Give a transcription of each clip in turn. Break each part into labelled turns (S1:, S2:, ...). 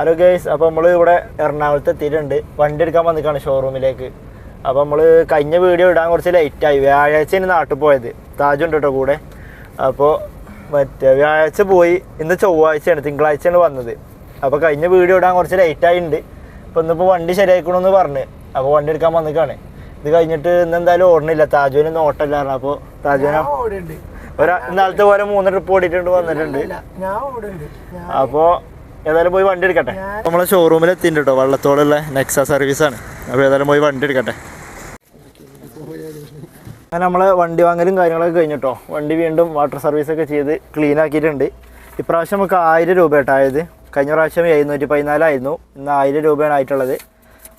S1: Hello guys അപ്പോൾ നമ്മൾ ഇവിടെ എറണാകുളത്തെ എത്തിയിട്ടുണ്ട്. വണ്ടി എടുക്കാൻ വന്നിക്കാണ് ഷോറൂമിലേക്ക് അപ്പോൾ നമ്മൾ കഴിഞ്ഞ വീഡിയോ ഇടാൻ കുറച്ച് ലേറ്റായി വ്യാഴാഴ്ചയാണ് നാട്ടിൽ പോയത്. താജുണ്ട് കേട്ടോ കൂടെ. അപ്പോൾ മറ്റേ വ്യാഴാഴ്ച പോയി. ഇന്ന് ചൊവ്വാഴ്ചയാണ് തിങ്കളാഴ്ചയാണ് വന്നത്. അപ്പോൾ കഴിഞ്ഞ വീഡിയോ ഇടാൻ കുറച്ച് ലേറ്റായിട്ടുണ്ട് അപ്പോൾ ഇന്നിപ്പോൾ വണ്ടി ശരിയാക്കണമെന്ന് പറഞ്ഞ്. അപ്പോൾ വണ്ടി എടുക്കാൻ വന്നിക്കാണ്. ഇത് കഴിഞ്ഞിട്ട് ഇന്ന് എന്തായാലും ഓടണില്ല. താജുവിന് നോട്ടല്ലായിരുന്നു അപ്പോൾ താജുവിനെ
S2: ഇന്നലത്തെ
S1: ഒരാ ഇന്നാളത്തെ പോലെ മൂന്ന് ട്രിപ്പ് ഓടിയിട്ടുണ്ട് വന്നിട്ടുണ്ട്. അപ്പോൾ ഏതായാലും പോയി വണ്ടി എടുക്കട്ടെ. നമ്മളെ ഷോറൂമിൽ എത്തിയിട്ടുണ്ട് കേട്ടോ വള്ളത്തോടുള്ള നെക്സ സർവീസ് ആണ്. അപ്പോൾ ഏതായാലും പോയി വണ്ടി എടുക്കട്ടെ. അങ്ങനെ നമ്മളെ വണ്ടി വാങ്ങലും കാര്യങ്ങളൊക്കെ കഴിഞ്ഞിട്ടോ വണ്ടി വീണ്ടും വാട്ടർ സർവീസ് ഒക്കെ ചെയ്ത് ക്ലീൻ ആക്കിയിട്ടുണ്ട്. ഇപ്രാവശ്യം നമുക്ക് ആയിരം രൂപ കേട്ടായത് കഴിഞ്ഞ പ്രാവശ്യം എഴുന്നൂറ്റി പതിനാലായിരുന്നു ഇന്ന് ആയിരം രൂപയാണ് ആയിട്ടുള്ളത്.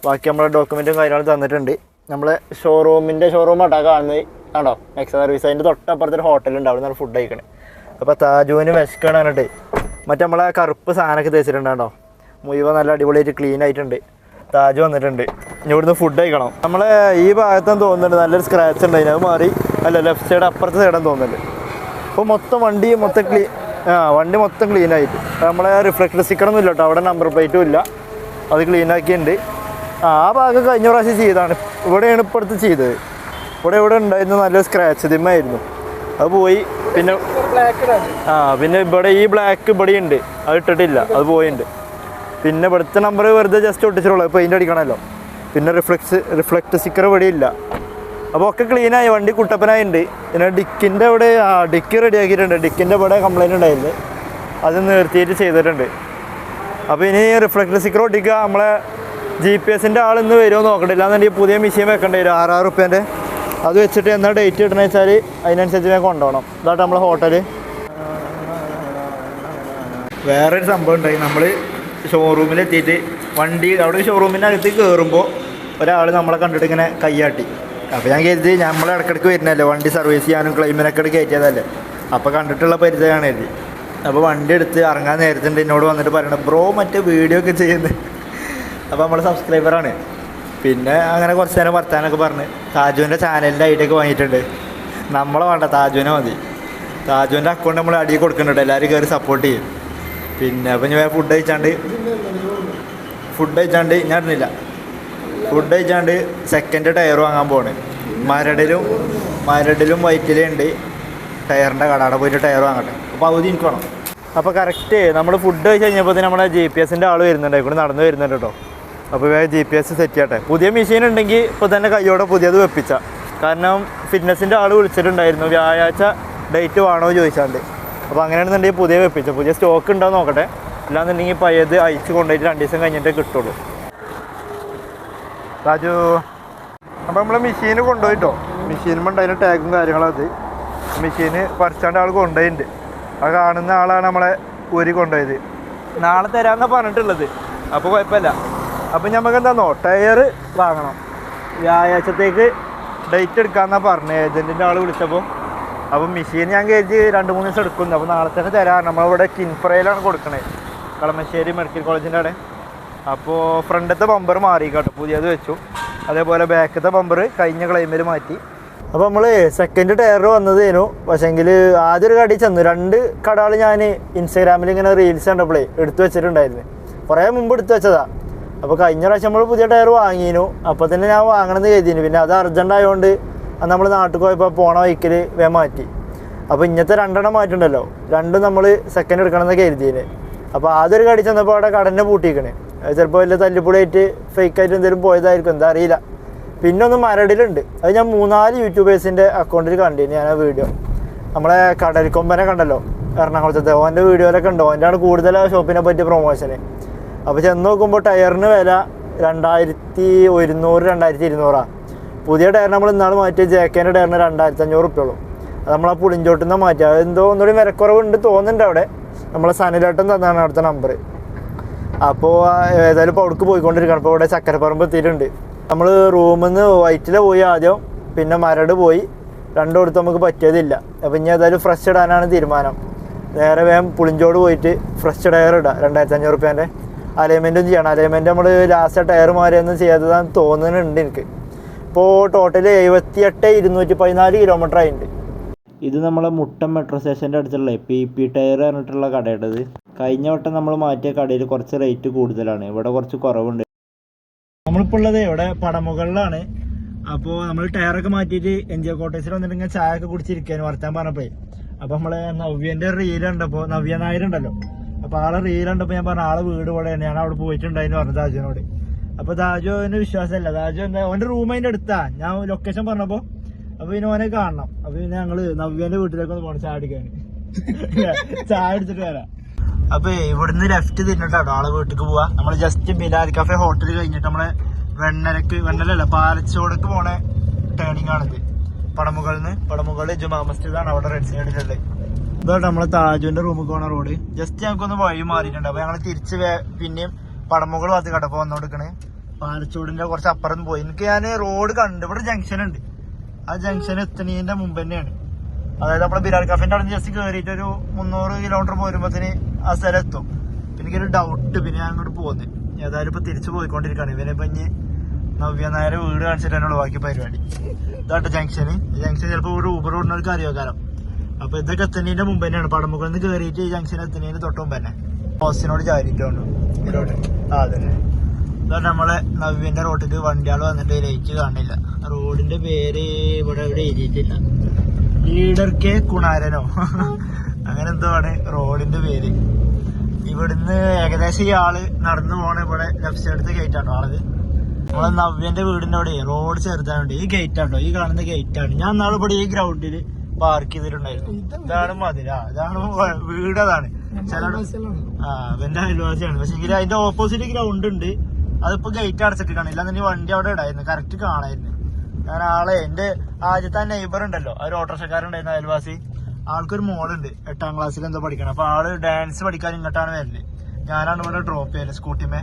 S1: ബാക്കി നമ്മളെ ഡോക്യുമെന്റും കാര്യങ്ങളും തന്നിട്ടുണ്ട്. നമ്മളെ ഷോറൂമിന്റെ ഷോറൂം ആട്ടാ കാണുന്നത്. ആണോ? നെക്സ സർവീസ് അതിന്റെ തൊട്ടപ്പുറത്തൊരു ഹോട്ടലുണ്ട് അവിടെ നിന്ന് ഫുഡ് കഴിക്കണേ. അപ്പോൾ താജുവിന് വിശക്കണം പറഞ്ഞിട്ട് മറ്റേ നമ്മളെ കറുപ്പ് സാധനമൊക്കെ തേച്ചിട്ടുണ്ടോ മുഴുവൻ നല്ല അടിപൊളിയായിട്ട് ക്ലീൻ ആയിട്ടുണ്ട്. താജ് വന്നിട്ടുണ്ട്. ഇനി ഇവിടുന്ന് ഫുഡ് കഴിക്കണം. നമ്മളെ ഈ ഭാഗത്തെന്ന് തോന്നുന്നുണ്ട് നല്ലൊരു സ്ക്രാച്ച് ഉണ്ട് അതിനത് മാറി. അല്ല ലെഫ്റ്റ് സൈഡ് അപ്പുറത്തെ സൈഡെന്ന് തോന്നുന്നുണ്ട്. അപ്പോൾ മൊത്തം വണ്ടി മൊത്തം ക്ലീൻ ആ വണ്ടി മൊത്തം ക്ലീൻ ആയിട്ട്. നമ്മളെ റിഫ്ലക്ടർ സ്റ്റിക്കറൊന്നും ഇല്ല കേട്ടോ അവിടെ നമ്പർ പ്ലേറ്റും ഇല്ല. അത് ക്ലീൻ ആക്കിയിട്ടുണ്ട്. ആ ഭാഗം കഴിഞ്ഞ പ്രാവശ്യം ചെയ്താണ് ഇവിടെയാണ് ഇപ്പോഴത്തെ ചെയ്തത്. ഇവിടെ ഇവിടെ ഉണ്ടായിരുന്ന നല്ലൊരു സ്ക്രാച്ച് ദിമ്മായിരുന്നു അത് പോയി. പിന്നെ ആ പിന്നെ ഇവിടെ ഈ ബ്ലാക്ക് ഇവിടെ ഉണ്ട്. അത് ഇട്ടിട്ടില്ല. അത് പോയിട്ടുണ്ട് പിന്നെ ഇവിടുത്തെ നമ്പർ വെറുതെ ജസ്റ്റ് ഒട്ടിച്ചിട്ടുള്ളൂ. പെയിന്റ് അടിക്കണമല്ലോ. പിന്നെ റിഫ്ലക്സ് റിഫ്ലക്ട് സ്റ്റിക്കർ ഇവിടെ ഇല്ല. അപ്പോൾ ഒക്കെ ക്ലീൻ ആയി. വണ്ടി കുട്ടപ്പനായിട്ടുണ്ട് പിന്നെ ഡിക്കിന്റെ അവിടെ ആ ഡിക്കി റെഡിയാക്കിയിട്ടുണ്ട് ഡിക്കിന്റെ ഇവിടെ കംപ്ലൈന്റ് ഉണ്ടായിരുന്നു അത് നിർത്തിയിട്ട് ചെയ്തിട്ടുണ്ട്. അപ്പോൾ ഇനി റിഫ്ലക്ട് സ്റ്റിക്കർ ഒട്ടിക്കുക. നമ്മളെ ജി പി എസിന്റെ ആൾ ഇന്ന് വരുമോ നോക്കണ്ടില്ല എന്നുണ്ടെങ്കിൽ പുതിയ മെഷീൻ വെക്കേണ്ടി വരും. ആറാറ് റുപ്യേന്റെ അത് വെച്ചിട്ട് എന്നാ ഡേറ്റ് കിട്ടണമെന്ന് വെച്ചാൽ അതിനനുസരിച്ച് ഞാൻ കൊണ്ടുപോകണം. ഇതായിട്ട് നമ്മളെ ഹോട്ടൽ വേറൊരു സംഭവം ഉണ്ടായി. നമ്മൾ ഷോറൂമിൽ എത്തിയിട്ട് വണ്ടി അവിടെ ഷോറൂമിന്റെ അകത്ത് കയറുമ്പോൾ ഒരാൾ നമ്മളെ കണ്ടിട്ട് ഇങ്ങനെ കയ്യാട്ടി. അപ്പോൾ ഞാൻ കരുതി നമ്മൾ ഇടയ്ക്കിടയ്ക്ക് വരുന്നല്ലേ വണ്ടി സർവീസ് ചെയ്യാനും ക്ലെയിമിനൊക്കെ കയറ്റിയതല്ലേ? അപ്പോൾ കണ്ടിട്ടുള്ള പരിചയമാണ് കരുതി അപ്പോൾ വണ്ടി എടുത്ത് ഇറങ്ങാൻ നേരത്തുണ്ട് എന്നോട് വന്നിട്ട് പറയണം ബ്രോ മറ്റേ വീഡിയോ ഒക്കെ ചെയ്യുന്നത്. അപ്പോൾ നമ്മൾ സബ്സ്ക്രൈബറാണ് പിന്നെ അങ്ങനെ കുറച്ച് നേരം വർത്താനൊക്കെ പറഞ്ഞ്. താജുവിന്റെ ചാനലിന്റെ ഐഡിയൊക്കെ വാങ്ങിയിട്ടുണ്ട്. നമ്മളെ വേണ്ട താജുവിനെ മതി. താജുവിന്റെ അക്കൗണ്ട് നമ്മൾ അടിയിൽ കൊടുക്കുന്നുണ്ട്. എല്ലാവരും കയറി സപ്പോർട്ട് ചെയ്യും. പിന്നെ അപ്പം ഞാൻ ഫുഡ് കഴിച്ചാണ്ട് ഫുഡ് കഴിച്ചാണ്ട് ഞാൻ അറിഞ്ഞില്ല. ഫുഡ് കഴിച്ചാണ്ട് സെക്കൻഡ് ടയർ വാങ്ങാൻ പോണ് മരടിലും മരടിലും വൈറ്റിലും ഉണ്ട്. ടയറിന്റെ കട. അവിടെ പോയിട്ട് ടയർ വാങ്ങട്ടെ. അപ്പോൾ അവധി എനിക്ക് വേണം. അപ്പോൾ കറക്റ്റ് നമ്മൾ ഫുഡ് കഴിച്ച് കഴിഞ്ഞപ്പോൾ നമ്മുടെ ജി പി എസിന്റെ ആൾ വരുന്നുണ്ട്. ഇവിടെ നടന്ന് വരുന്നുണ്ട് കേട്ടോ. അപ്പോൾ വേഗം ജി പി എസ് സെറ്റ് ചെയ്യട്ടെ. പുതിയ മെഷീൻ ഉണ്ടെങ്കിൽ ഇപ്പോൾ തന്നെ കയ്യോടെ പുതിയത് വെപ്പിച്ച. കാരണം ഫിറ്റ്നസിന്റെ ആൾ വിളിച്ചിട്ടുണ്ടായിരുന്നു. വ്യാഴാഴ്ച ഡേറ്റ് വേണോ ചോദിച്ചാണ്ട്. അപ്പോൾ അങ്ങനെയാണെന്നുണ്ടെങ്കിൽ പുതിയ വെപ്പിച്ച. പുതിയ സ്റ്റോക്ക് ഉണ്ടോ നോക്കട്ടെ. അല്ലാന്നുണ്ടെങ്കിൽ പയ്യത് അയച്ച് കൊണ്ടുപോയിട്ട് രണ്ട് ദിവസം കഴിഞ്ഞിട്ട് കിട്ടുള്ളൂ. രാജു അപ്പോൾ നമ്മൾ മെഷീന് കൊണ്ടുപോയിട്ടോ? മെഷീനുമ്പോൾ അതിന് ടാഗും കാര്യങ്ങളും അത്. മെഷീന് പറിച്ചാണ്ട് ആൾ കൊണ്ടുപോയിട്ടുണ്ട് ആ കാണുന്ന ആളാണ് നമ്മളെ ഊരി കൊണ്ടുപോയത്. നാളെ തരാമെന്നാണ് പറഞ്ഞിട്ടുള്ളത്. അപ്പോൾ കുഴപ്പമില്ല. അപ്പോൾ നമുക്ക് എന്താണെന്നോ ടയർ വാങ്ങണം. വ്യാഴാഴ്ചത്തേക്ക് ഡേറ്റ് എടുക്കാമെന്നാണ് പറഞ്ഞു ഏജന്റിന്റെ ആൾ വിളിച്ചപ്പോൾ അപ്പോൾ മെഷീൻ ഞാൻ കരുതി രണ്ട് മൂന്ന് ദിവസം എടുക്കുന്നു. അപ്പോൾ നാളെ തന്നെ തരാം. നമ്മളിവിടെ കിൻഫ്രയിലാണ് കൊടുക്കണേ. കളമശ്ശേരി മെഡിക്കൽ കോളേജിന്റെ അവിടെ. അപ്പോൾ ഫ്രണ്ടത്തെ ബമ്പർ മാറി കേട്ടോ പുതിയത് വെച്ചു. അതേപോലെ ബാക്കത്തെ ബമ്പർ കഴിഞ്ഞ ക്ലൈമിൽ മാറ്റി. അപ്പോൾ നമ്മൾ സെക്കൻഡ് ടയർ വന്നതേനു. പക്ഷേങ്കിൽ ആദ്യം ഒരു കടയിൽ ചെന്നു. രണ്ട് കടകൾ ഞാൻ ഇൻസ്റ്റാഗ്രാമിൽ ഇങ്ങനെ റീൽസ് കണ്ടപ്പോഴേ എടുത്തു വെച്ചിട്ടുണ്ടായിരുന്നു. കുറേ മുമ്പ് എടുത്തു വെച്ചതാ. അപ്പോൾ കഴിഞ്ഞ പ്രാവശ്യം നമ്മൾ പുതിയ ടയർ വാങ്ങിയിരുന്നു അപ്പോൾ തന്നെ ഞാൻ വാങ്ങണമെന്ന് കരുതിയിരുന്നു പിന്നെ അത് അർജന്റ് ആയതുകൊണ്ട് അത് നമ്മൾ നാട്ടിൽ പോയപ്പോൾ പോണ വൈക്കിൽ വേ മാറ്റി. അപ്പോൾ ഇന്നത്തെ രണ്ടെണ്ണം മാറ്റുണ്ടല്ലോ. രണ്ടും നമ്മൾ സെക്കൻഡ് എടുക്കണമെന്ന് കരുതിയത് അപ്പോൾ ആദ്യം കടി ചെന്നപ്പോൾ അവിടെ കടന്നെ പൂട്ടിക്കണേ അത് ചിലപ്പോൾ വലിയ തല്ലിപ്പൊളിയായിട്ട് ഫേക്കായിട്ട് എന്തെങ്കിലും പോയതായിരിക്കും. എന്താ അറിയില്ല. പിന്നെ ഒന്ന് മരടിലുണ്ട്. അത് ഞാൻ മൂന്നാൽ യൂട്യൂബേഴ്സിന്റെ അക്കൗണ്ടിൽ കണ്ടിരുന്നു ഞാൻ ആ വീഡിയോ നമ്മളെ കടൽക്കൊമ്പനെ കണ്ടല്ലോ. എറണാകുളത്തെ. ഓന്റെ വീഡിയോയിലൊക്കെ ഉണ്ടോ. ആണ് കൂടുതൽ ഷോപ്പിനെ പറ്റിയ പ്രൊമോഷന് അപ്പോൾ ചെന്ന് നോക്കുമ്പോൾ ടയറിന് വില രണ്ടായിരത്തി ഒരുന്നൂറ് രണ്ടായിരത്തി ഇരുന്നൂറാണ് പുതിയ ടയർ നമ്മൾ ഇന്നാൾ മാറ്റിയ ജേക്കേന്റെ ടയറിന് രണ്ടായിരത്തി അഞ്ഞൂറ് റുപ്യുള്ളൂ അത് നമ്മളാ പുളിഞ്ചോട്ടിൽ നിന്ന് മാറ്റി അത് എന്തോ ഒന്നുകൂടി വിലക്കുറവുണ്ട് തോന്നുന്നുണ്ട് അവിടെ. നമ്മളെ സനിലേട്ടൻ തന്നാണ് അവിടുത്തെ നമ്പർ അപ്പോൾ ഏതായാലും ഇപ്പോൾ അവിടേക്ക് പോയിക്കൊണ്ടിരിക്കണം. അപ്പോൾ ഇവിടെ ചക്കരപ്പറമ്പ് എത്തിയിട്ടുണ്ട്. നമ്മൾ റൂമിൽ നിന്ന് വൈറ്റിൽ പോയി ആദ്യം പിന്നെ മരട് പോയി. രണ്ടിടത്ത് നമുക്ക് പറ്റിയതില്ല. അപ്പം ഇനി ഏതായാലും ഫ്രഷ് ഇടാനാണ് തീരുമാനം. നേരെ വേഗം പുളിഞ്ചോട് പോയിട്ട് ഫ്രഷ് ടയർ ഇടാം രണ്ടായിരത്തി അഞ്ഞൂറ് റുപ്യേന്റെ അലൈൻമെന്റും ചെയ്യണം. അലൈൻമെന്റ് നമ്മൾ ലാസ്റ്റ് ടയർ മാറിയൊന്നും ചെയ്യാത്തതാന്ന് തോന്നുന്നുണ്ട് എനിക്ക്. ഇപ്പോൾ ടോട്ടൽ എഴുപത്തി എട്ട് ഇരുന്നൂറ്റി പതിനാല് കിലോമീറ്റർ ആയിട്ടുണ്ട്. ഇത് നമ്മളെ മുട്ടം മെട്രോ സ്റ്റേഷന്റെ അടുത്തുള്ള പി പി ടയർ പറഞ്ഞിട്ടുള്ള കടയുടേത്
S3: കഴിഞ്ഞ വട്ടം നമ്മൾ മാറ്റിയ കടയിൽ കുറച്ച് റേറ്റ് കൂടുതലാണ്. ഇവിടെ കുറച്ച് കുറവുണ്ട്.
S1: നമ്മളിപ്പോൾ ഉള്ളത് ഇവിടെ പടമുകളിലാണ്. അപ്പോൾ നമ്മൾ ടയറൊക്കെ മാറ്റിയിട്ട് എൻ ജി ഒ കോട്ടേഴ്സിൽ വന്നിട്ട് ഇങ്ങനെ ചായ ഒക്കെ കുടിച്ചിരിക്കാൻ വർത്താൻ പറഞ്ഞപ്പോഴേ. അപ്പോൾ നമ്മളെ നവ്യന്റെ റീൽ ഉണ്ടപ്പോൾ നവ്യ നായർ അപ്പോൾ ആളെ റീൽ കണ്ടപ്പോ ഞാൻ പറഞ്ഞ ആളെ വീട് ഇവിടെയാണ് ഞാൻ അവിടെ പോയിട്ടുണ്ടായിരുന്നു പറഞ്ഞു താജുവിനോട്. അപ്പോൾ താജുവിന് വിശ്വാസമല്ല. താജു എന്താ ഓന്റെ റൂം അതിന്റെ അടുത്താ. ഞാൻ ലൊക്കേഷൻ പറഞ്ഞപ്പോ അപ്പൊ പിന്നെ ഓനെ കാണണം. അപ്പൊ പിന്നെ ഞങ്ങൾ നവ്യന്റെ വീട്ടിലേക്ക് ഒന്ന് പോകണം ചായ അടിക്കാൻ ചായ എടുത്തിട്ട് വരാം. അപ്പൊ ഇവിടുന്ന് ലെഫ്റ്റ് തിരിഞ്ഞിട്ടാട്ടോ ആളെ വീട്ടിലേക്ക് പോവാ. നമ്മൾ ജസ്റ്റ് ബിലാൽ കഫേ ഹോട്ടൽ കഴിഞ്ഞിട്ട് നമ്മളെ വെണ്ണലക്ക് വെണ്ണലല്ല പാലച്ചോടക്ക് പോണ ടേണിംഗ് ആണിത്. പടമുകളിൽ നിന്ന് പടമുകളിൽ ജുമാ മസ്ജിദാണ് അവിടെ റെഡ് സൈഡിലുള്ളത് ഇതോട്ട് നമ്മളെ താജുവിന്റെ റൂമിൽ പോണ റോഡ് ജസ്റ്റ് ഞങ്ങൾക്കൊന്ന് വഴി മാറിയിട്ടുണ്ട്. അപ്പൊ ഞങ്ങൾ തിരിച്ച് പിന്നെയും പടമുകൾ ഭാഗത്ത് കടപ്പ് വന്നോടുക്കണ് പാലച്ചോടിന്റെ കുറച്ച് അപ്പുറം പോയി. എനിക്ക് ഞാൻ റോഡ് കണ്ടു. ഇവിടെ ജംഗ്ഷൻ ഉണ്ട്. ആ ജംഗ്ഷൻ എത്തണീന്റെ മുമ്പ് തന്നെയാണ്. അതായത് നമ്മുടെ ബിരാട് കഫേന്റെ അവിടെ ജസ്റ്റ് കയറിയിട്ട് ഒരു മുന്നൂറ് കിലോമീറ്റർ പോരുമ്പോത്തിന് ആ സ്ഥലം എത്തും. പിന്നെ എനിക്കൊരു ഡൗട്ട് പിന്നെ ഞാൻ അങ്ങോട്ട് പോകുന്നത് ഏതായാലും ഇപ്പൊ തിരിച്ചു പോയിക്കൊണ്ടിരിക്കുകയാണ് ഇവനെ ഇപ്പൊ ഇനി നവ്യ നായരെ വീട് കാണിച്ചിട്ടാണുള്ള ബാക്കി പരിപാടി. ഇതാട്ടെ ജംഗ്ഷന് ജംഗ്ഷൻ ചിലപ്പോൾ ഒരു ഊബർ ഓടുന്നവർക്ക് അറിയാക്കാരം അപ്പൊ ഇതൊക്കെ എത്തുന്നതിന്റെ മുമ്പ് തന്നെയാണ് പടമുകളിൽ നിന്ന് കയറിയിട്ട് ജംഗ്ഷൻ എത്തുന്നതിന് തൊട്ട് മുമ്പ് തന്നെ ബോസിനോട് ചാരിട്ടുണ്ട്. ആ അതന്നെ. ഇതാ നമ്മളെ നവീന്റെ റോട്ടിൽ വണ്ടികൾ വന്നിട്ട് ലൈറ്റ് കാണില്ല. റോഡിന്റെ പേര് ഇവിടെ ഇവിടെ എഴുതിയിട്ടില്ല. Leader K കുണാരനോ. അങ്ങനെ എന്തോ ആണ് റോഡിന്റെ പേര്. ഇവിടുന്ന് ഏകദേശം ഈ ആൾ നടന്നു പോണ ഇവിടെ ലെഫ്റ്റ് സൈഡത്തെ ഗേറ്റ് ആണോ ആളത്? നമ്മളെ നവ്യന്റെ വീടിന്റെ അവിടെ റോഡ് ചെറുതാനുണ്ട് ഈ ഗേറ്റ് ആണോ? ഈ കാണുന്ന ഗേറ്റ് ആണ്. ഞാൻ നാളെ ഇവിടെ ഈ ഗ്രൗണ്ടിൽ പാർക്ക് ചെയ്തിട്ടുണ്ടായിരുന്നു. ഇതാണ് മതില ഇതാണ് വീട് അതാണ്. ചില ആ അവന്റെ അയൽവാസിയാണ്. പക്ഷെ എങ്കിൽ അതിന്റെ ഓപ്പോസിറ്റ് ഗ്രൗണ്ട് ഉണ്ട്. അതിപ്പോ ഗേറ്റ് അടച്ചിട്ടാണ് ഇല്ലാന്നുണ്ടെങ്കിൽ വണ്ടി അവിടെ ഇടായിരുന്നു. കറക്റ്റ് കാണായിരുന്നു. ഞാൻ ആളെ എന്റെ ആദ്യത്തെ നെയ്ബർ ഉണ്ടല്ലോ. ഒരു ഓട്ടോറിക്ഷക്കാരുണ്ടായിരുന്നു അയൽവാസി. ആൾക്കൊരു മോളുണ്ട്. എട്ടാം ക്ലാസ്സിൽ എന്തോ പഠിക്കണം. അപ്പൊ ആൾ ഡാൻസ് പഠിക്കാൻ ഇങ്ങോട്ടാണ് വരൽ. ഞാനാണ് ഇവിടെ ഡ്രോപ്പ് ചെയ്യൽ സ്കൂട്ടിമേ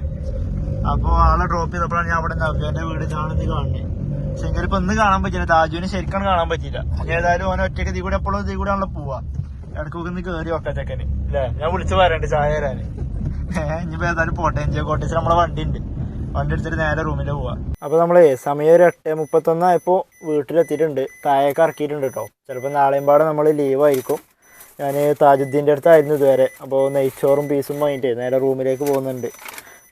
S1: അപ്പൊ ആളെ ഡ്രോപ്പ് ചെയ്തപ്പോഴാണ് ഞാൻ അവിടെ നവ്യന്റെ വീട് ഞാനിന്ന് കാണുന്നത് എങ്കിലും ഇപ്പൊ ഇന്ന് കാണാൻ പറ്റില്ല താജുവിന് ശരിക്കും കാണാൻ പറ്റില്ല ഏതായാലും ഓനെ ഒറ്റയ്ക്ക് ഇതി കൂടെ എപ്പോഴും ഇതി കൂടെ ആണല്ലോ പോവാ. ഇടക്കൊക്കെ ഒന്ന് കയറി വെക്കാം ചെക്കന് അല്ലേ ഞാൻ വിളിച്ചു പറയണ്ട് ചായ തരാന്. ഏഹ് ഇനിയിപ്പോ ഏതായാലും പോട്ടെ. എൻ കോട്ടേജ് നമ്മളെ വണ്ടി ഉണ്ട് വണ്ടി എടുത്തിട്ട് നേരെ റൂമിൽ പോവാ. അപ്പൊ നമ്മളേ സമയം ഒരു എട്ട് മുപ്പത്തൊന്നായപ്പോ വീട്ടിലെത്തിയിട്ടുണ്ട്. താഴേക്ക് ഇറക്കിയിട്ടുണ്ട് കേട്ടോ ചിലപ്പോൾ നാളെയും പാടെ നമ്മൾ ലീവ് ആയിരിക്കും. ഞാൻ താജുദ്ദീന്റെ അടുത്തായിരുന്നു ഇതുവരെ. അപ്പോൾ നെയ്ച്ചോറും പീസും വാങ്ങിയിട്ട് നേരെ റൂമിലേക്ക് പോകുന്നുണ്ട്.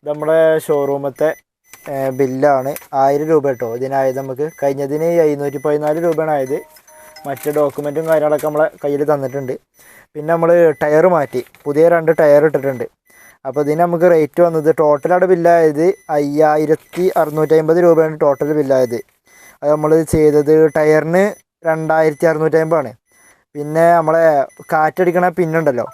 S1: നമ്മുടെ ഷോറൂമത്തെ ബില്ലാണ് ആയിരം രൂപ കേട്ടോ. ഇതിനായത് നമുക്ക് കഴിഞ്ഞതിന് എഴുന്നൂറ്റി പതിനാല് രൂപയാണ് ആയത്. മറ്റ് ഡോക്യുമെന്റും കാര്യങ്ങളൊക്കെ നമ്മളെ കയ്യിൽ തന്നിട്ടുണ്ട്. പിന്നെ നമ്മൾ ടയർ മാറ്റി. പുതിയ രണ്ട് ടയർ ഇട്ടിട്ടുണ്ട്. അപ്പോൾ ഇതിന് നമുക്ക് റേറ്റ് വന്നത് ടോട്ടൽ അവിടെ ബില്ലായത് അയ്യായിരത്തി അറുന്നൂറ്റി അമ്പത് രൂപയാണ് ടോട്ടൽ ബില്ലായത് അത് നമ്മൾ ചെയ്തത് ടയറിന് രണ്ടായിരത്തി അറുന്നൂറ്റി അമ്പതാണ് പിന്നെ നമ്മളെ കാറ്റടിക്കണ പിന്നുണ്ടല്ലോ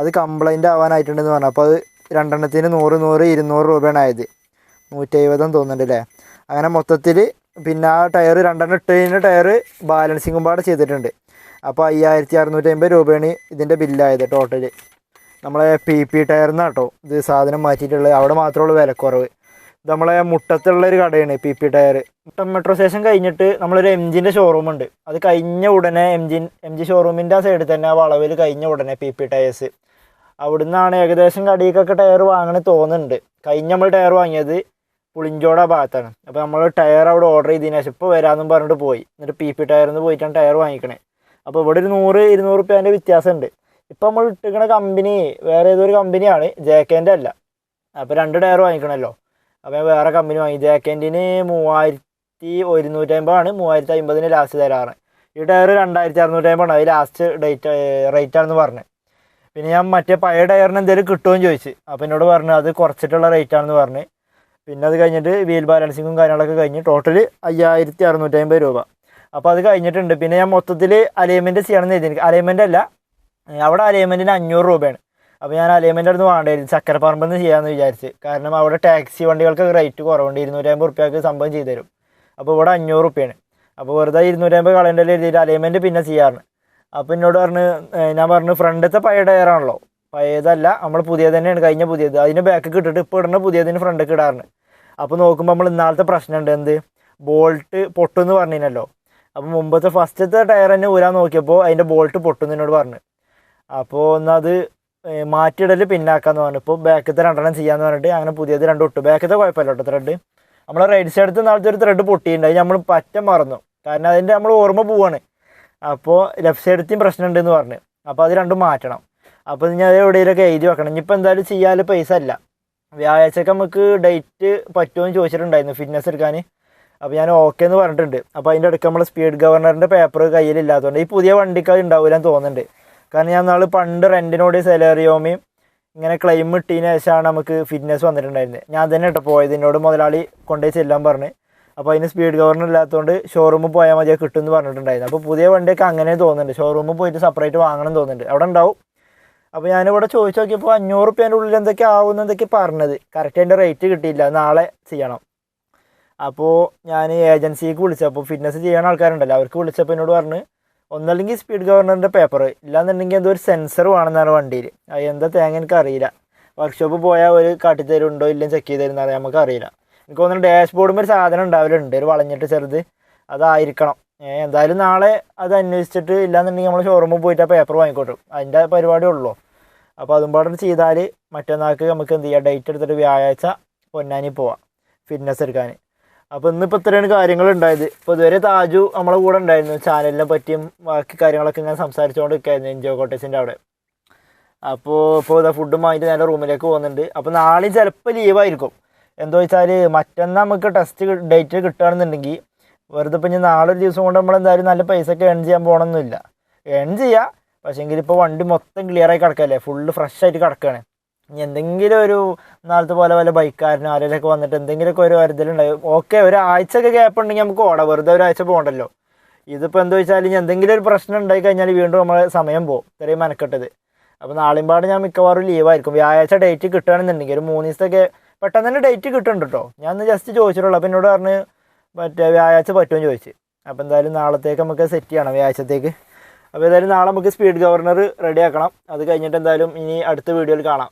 S1: അത് കംപ്ലൈന്റ് ആവാനായിട്ടുണ്ടെന്ന് പറഞ്ഞു. അപ്പോൾ അത് രണ്ടെണ്ണത്തിന് നൂറ് നൂറ് ഇരുന്നൂറ് രൂപയാണ് ആയത്. നൂറ്റി എഴുപതെന്ന് തോന്നുന്നുണ്ട് അല്ലേ? അങ്ങനെ മൊത്തത്തിൽ പിന്നെ ആ ടയർ രണ്ടെണ്ണം ഇട്ടതിന്റെ ടയർ ബാലൻസിങ്ങും പാടെ ചെയ്തിട്ടുണ്ട്. അപ്പോൾ അയ്യായിരത്തി അറുന്നൂറ്റി അമ്പത് രൂപയാണ് ഇതിന്റെ ബില്ലായത് ടോട്ടൽ നമ്മളെ പി പി ടയറിനാണ് കേട്ടോ ഇത് സാധനം മാറ്റിയിട്ടുള്ളത്. അവിടെ മാത്രമേ ഉള്ളൂ വിലക്കുറവ്. ഇത് നമ്മളെ മുട്ടത്തുള്ള ഒരു കടയാണ് P P tyre Muttom metro station കഴിഞ്ഞിട്ട് നമ്മളൊരു എം ജിന്റെ ഷോറൂം ഉണ്ട്. അത് കഴിഞ്ഞ ഉടനെ എം ജി എം ജി ഷോറൂമിന്റെ ആ സൈഡിൽ തന്നെ ആ വളവിൽ കഴിഞ്ഞ ഉടനെ പി പി ടയേഴ്സ് അവിടുന്നാണ് ഏകദേശം കടിക്കൊക്കെ ടയർ വാങ്ങണ തോന്നുന്നുണ്ട്. കഴിഞ്ഞ നമ്മൾ ടയർ വാങ്ങിയത് പുളിഞ്ചോട ഭാഗത്താണ്. അപ്പോൾ നമ്മൾ ടയർ അവിടെ ഓർഡർ ചെയ്തതിന് ശേഷം ഇപ്പോൾ വരാമെന്നും പറഞ്ഞിട്ട് പോയി. എന്നിട്ട് പി പി ടയറിൽ പോയിട്ടാണ് ടയർ വാങ്ങിക്കണേ. അപ്പോൾ ഇവിടെ ഒരു നൂറ് ഇരുന്നൂറ് റുപ്യേന്റെ വ്യത്യാസമുണ്ട് ഇപ്പോൾ നമ്മൾ ഇട്ടിരിക്കുന്ന കമ്പനി വേറെ ഏതൊരു കമ്പനിയാണ് ജേക്കേന്റെ അല്ല. അപ്പോൾ രണ്ട് ടയർ വാങ്ങിക്കണമല്ലോ അപ്പോൾ വേറെ കമ്പനി വാങ്ങി. ജേക്കേന്റിന് മൂവായിരത്തി ഒരുന്നൂറ്റമ്പതാണ്. മൂവായിരത്തി അമ്പതിന് ലാസ്റ്റ് തരാറ് ഈ ടയർ രണ്ടായിരത്തി അറുന്നൂറ്റമ്പതാണ് അത് ലാസ്റ്റ് ഡേറ്റ് റേറ്റ് ആണെന്ന് പറഞ്ഞു. പിന്നെ ഞാൻ മറ്റേ പഴയ ടയറിന് എന്തെങ്കിലും കിട്ടുമെന്ന് ചോദിച്ചു. അപ്പോൾ എന്നോട് പറഞ്ഞു അത് കുറച്ചിട്ടുള്ള റേറ്റ് ആണെന്ന് പറഞ്ഞ്. പിന്നെ അത് കഴിഞ്ഞിട്ട് വീൽ ബാലൻസിങ്ങും കാര്യങ്ങളൊക്കെ കഴിഞ്ഞ് ടോട്ടൽ അയ്യായിരത്തി അറുന്നൂറ്റമ്പത് രൂപ. അപ്പോൾ അത് കഴിഞ്ഞിട്ടുണ്ട്. പിന്നെ ഞാൻ മൊത്തത്തിൽ അലൈൻമെന്റ് ചെയ്യണമെന്ന് എഴുതി അലൈൻമെന്റ് അല്ല അവിടെ അലൈൻമെന്റിന് അഞ്ഞൂറ് രൂപയാണ്. അപ്പോൾ ഞാൻ അലൈൻമെന്റ് അടുത്ത് വേണ്ടായിരുന്നു ചക്കരപ്പറമ്പിൽ നിന്ന് ചെയ്യാമെന്ന് വിചാരിച്ച്. കാരണം അവിടെ ടാക്സി വണ്ടികൾക്ക് റേറ്റ് കുറവുണ്ട്. ഇരുന്നൂറ്റമ്പത് റുപ്യക്ക് സംഭവം ചെയ്തു തരും അപ്പോൾ ഇവിടെ അഞ്ഞൂറ് റുപ്യാണ്. അപ്പോൾ വെറുതെ ഇരുന്നൂറ്റമ്പത് കളേന്റെ എഴുതിയിട്ട് അലൈൻമെന്റ് പിന്നെ ചെയ്യാറുണ്ട് അപ്പോൾ എന്നോട് പറഞ്ഞ് ഞാൻ പറഞ്ഞു ഫ്രണ്ടത്തെ പഴയ ടയറാണല്ലോ. പഴയതല്ല നമ്മൾ പുതിയത് തന്നെയാണ്. കഴിഞ്ഞ പുതിയത്. അതിന് ബാക്ക് കിട്ടിട്ട് ഇപ്പോൾ ഇടുന്ന പുതിയതിന് ഫ്രണ്ടൊക്കെ ഇടാറുണ്ട് അപ്പോൾ നോക്കുമ്പോൾ നമ്മൾ ഇന്നാളത്തെ പ്രശ്നമുണ്ട് എന്ത്? ബോൾട്ട് പൊട്ടുമെന്ന് പറഞ്ഞിനല്ലോ. അപ്പോൾ മുമ്പത്തെ ഫസ്റ്റത്തെ ടയർ തന്നെ ഊരാൻ നോക്കിയപ്പോൾ അതിന്റെ ബോൾട്ട് പൊട്ടുന്നു എന്നോട് പറഞ്ഞു. അപ്പോൾ ഒന്നത് മാറ്റിയിടൽ പിന്നാക്കാന്ന് പറഞ്ഞു. ഇപ്പോൾ ബാക്കത്തെ രണ്ടെണ്ണം ചെയ്യാന്ന് പറഞ്ഞിട്ട് അങ്ങനെ പുതിയത് രണ്ട് ഇട്ടു ബാക്കത്തെ കുഴപ്പമില്ല കേട്ടോ ത്രെഡ് നമ്മളെ റൈറ്റ് സൈഡത്തെ നാളത്തെ ഒരു ത്രെഡ് പൊട്ടിയിട്ടുണ്ട്. അത് നമ്മൾ പറ്റ മറന്നു. കാരണം അതിന്റെ നമ്മൾ ഓർമ്മ പോവാണ്. അപ്പോൾ ലെഫ്റ്റ് സൈഡത്തെയും പ്രശ്നമുണ്ടെന്ന് പറഞ്ഞു. അപ്പോൾ അത് രണ്ടും മാറ്റണം. അപ്പോൾ ഞാൻ എവിടെയെങ്കിലൊക്കെ എഴുതി വെക്കണം. ഇനിയിപ്പോൾ എന്തായാലും ചെയ്യാൻ പൈസ അല്ല. വ്യാഴാഴ്ചക്ക് നമുക്ക് ഡേറ്റ് പറ്റുമെന്ന് ചോദിച്ചിട്ടുണ്ടായിരുന്നു ഫിറ്റ്നസ് എടുക്കാൻ. അപ്പോൾ ഞാൻ ഓക്കെ എന്ന് പറഞ്ഞിട്ടുണ്ട്. അപ്പോൾ അതിന്റെ അടുക്ക് നമ്മൾ സ്പീഡ് ഗവർണറിന്റെ പേപ്പർ കയ്യിലില്ലാത്തതുകൊണ്ട് ഈ പുതിയ വണ്ടിക്ക് അത് ഉണ്ടാവില്ലെന്ന് തോന്നുന്നുണ്ട്. കാരണം ഞാൻ നാൾ പണ്ട് റെന്റിനോട് സെലറിയോമയും ഇങ്ങനെ ക്ലെയിം ഇട്ടതിന് ശേഷമാണ് നമുക്ക് ഫിറ്റ്നസ് വന്നിട്ടുണ്ടായിരുന്നത്. ഞാൻ തന്നെ കേട്ടോ പോയത്. എന്നോട് മുതലാളി കൊണ്ടുപോയി ചെല്ലാൻ പറഞ്ഞ്. അപ്പോൾ അതിന് സ്പീഡ് ഗവർണർ ഇല്ലാത്തതുകൊണ്ട് ഷോറൂമിൽ പോയാൽ മതി കിട്ടുമെന്ന് പറഞ്ഞിട്ടുണ്ടായിരുന്നു. അപ്പോൾ പുതിയ വണ്ടിയൊക്കെ അങ്ങനെ തോന്നുന്നുണ്ട്. ഷോറൂമിൽ പോയിട്ട് സെപ്പറേറ്റ് വാങ്ങണം തോന്നുന്നുണ്ട്. അവിടെ ഉണ്ടാവും. അപ്പോൾ ഞാനിവിടെ ചോദിച്ചു നോക്കിയപ്പോൾ അഞ്ഞൂറ് റുപ്യേന്റെ ഉള്ളിൽ എന്തൊക്കെ ആവുമെന്ന് എന്തൊക്കെ പറഞ്ഞത്? കറക്റ്റ് അതിന്റെ റേറ്റ് കിട്ടിയില്ല. നാളെ ചെയ്യണം. അപ്പോൾ ഞാൻ ഏജൻസിക്ക് വിളിച്ചപ്പോൾ ഫിറ്റ്നസ് ചെയ്യണ ആൾക്കാരുണ്ടല്ലോ അവർക്ക് വിളിച്ചപ്പോൾ എന്നോട് പറഞ്ഞ് ഒന്നല്ലെങ്കിൽ സ്പീഡ് ഗവർണറിന്റെ പേപ്പർ ഇല്ലാന്നുണ്ടെങ്കിൽ എന്തോ ഒരു സെൻസർ വേണമെന്നാണ് വണ്ടിയിൽ അത് എന്താ തേങ്ങ എനിക്ക് അറിയില്ല. വർക്ക്ഷോപ്പ് പോയാൽ ഒരു കാട്ടിത്തരുണ്ടോ ഇല്ലെങ്കിൽ ചെക്ക് ചെയ്ത് തരുന്നറിയാം നമുക്ക് അറിയില്ല എനിക്ക് തോന്നുന്നു ഡാഷ് ബോർഡും ഒരു സാധനം ഉണ്ടാവലുണ്ട് ഒരു വളഞ്ഞിട്ട് ചെറുത്. അതായിരിക്കണം. എന്തായാലും നാളെ അത് അന്വേഷിച്ചിട്ട് ഇല്ലാന്നുണ്ടെങ്കിൽ നമ്മൾ ഷോറൂമിൽ പോയിട്ട് ആ പേപ്പർ വാങ്ങിക്കോട്ടും അതിന്റെ പരിപാടി ഉള്ളൂ. അപ്പോൾ അതും പാടെ ചെയ്താൽ മറ്റന്നാൾക്ക് നമുക്ക് എന്ത് ചെയ്യാം? ഡേറ്റ് എടുത്തിട്ട് വ്യാഴാഴ്ച പൊന്നാനി പോവാം ഫിറ്റ്നസ് എടുക്കാൻ അപ്പോൾ ഇന്നിപ്പോൾ ഇത്രയാണ് കാര്യങ്ങൾ ഉണ്ടായത്. ഇപ്പോൾ ഇതുവരെ താജു നമ്മളെ കൂടെ ഉണ്ടായിരുന്നു. ചാനലിനെ പറ്റിയും ബാക്കി കാര്യങ്ങളൊക്കെ ഇങ്ങനെ സംസാരിച്ചുകൊണ്ട് നിൽക്കായിരുന്നു എൻജോ കോട്ടേജിന്റെ അവിടെ. അപ്പോൾ ഇപ്പോൾ ഇതാ ഫുഡും വാങ്ങിയിട്ട് നേരെ റൂമിലേക്ക് പോകുന്നുണ്ട്. അപ്പോൾ നാളെയും ചിലപ്പോൾ ലീവായിരിക്കും എന്താ വെച്ചാൽ മറ്റന്നാൾ നമുക്ക് ടെസ്റ്റ് ഡേറ്റ് കിട്ടുകയാണെന്നുണ്ടെങ്കിൽ വെറുതെ ഇപ്പം ഇനി ദിവസം കൊണ്ട് നമ്മൾ എന്തായാലും നല്ല പൈസ ഒക്കെ ഏൺ ചെയ്യാൻ പോകണമെന്നില്ല ഏൺ ചെയ്യാം പക്ഷേ എങ്കിൽ ഇപ്പോൾ വണ്ടി മൊത്തം ക്ലിയർ ആയി കിടക്കല്ലേ ഫുള്ള് ഫ്രഷ് ആയിട്ട് കിടക്കുകയാണ് ഇനി എന്തെങ്കിലും ഒരു നാളത്തെ പോലെ വല്ല ബൈക്കാരനോ ആരെങ്കിലൊക്കെ വന്നിട്ട് എന്തെങ്കിലുമൊക്കെ ഒരു വരുതലുണ്ടായി ഓക്കെ ഒരാഴ്ച ഒക്കെ ഗ്യാപ്പ് ഉണ്ടെങ്കിൽ നമുക്ക് ഓടാം വെറുതെ ഒരാഴ്ച പോകണ്ടല്ലോ ഇതിപ്പോൾ എന്താ വെച്ചാൽ ഇനി എന്തെങ്കിലും ഒരു പ്രശ്നം ഉണ്ടായി കഴിഞ്ഞാൽ വീണ്ടും നമ്മൾ സമയം പോകും ഇത്രയും മെനക്കെട്ടത്. അപ്പോൾ നാളെയും പാട് ഞാൻ മിക്കവാറും ലീവായിരിക്കും വ്യാഴാഴ്ച ഡേറ്റ് കിട്ടുകയാണെന്നുണ്ടെങ്കിൽ ഒരു മൂന്ന് ദിവസത്തൊക്കെ പെട്ടെന്ന് തന്നെ ഡേറ്റ് കിട്ടുന്നുണ്ട് കേട്ടോ ഞാൻ ഒന്ന് ജസ്റ്റ് ചോദിച്ചിട്ടുള്ളൂ. അപ്പോൾ എന്നോട് പറഞ്ഞ് മറ്റേ വ്യാഴാഴ്ച പറ്റുമെന്ന് ചോദിച്ചു. അപ്പോൾ എന്തായാലും നാളത്തേക്ക് നമുക്ക് സെറ്റ് ചെയ്യണം വ്യാഴാഴ്ചത്തേക്ക്. അപ്പോൾ ഏതായാലും നാളെ നമുക്ക് സ്പീഡ് ഗവർണർ റെഡിയാക്കണം അത് കഴിഞ്ഞിട്ട് എന്തായാലും ഇനി അടുത്ത വീഡിയോയിൽ കാണാം.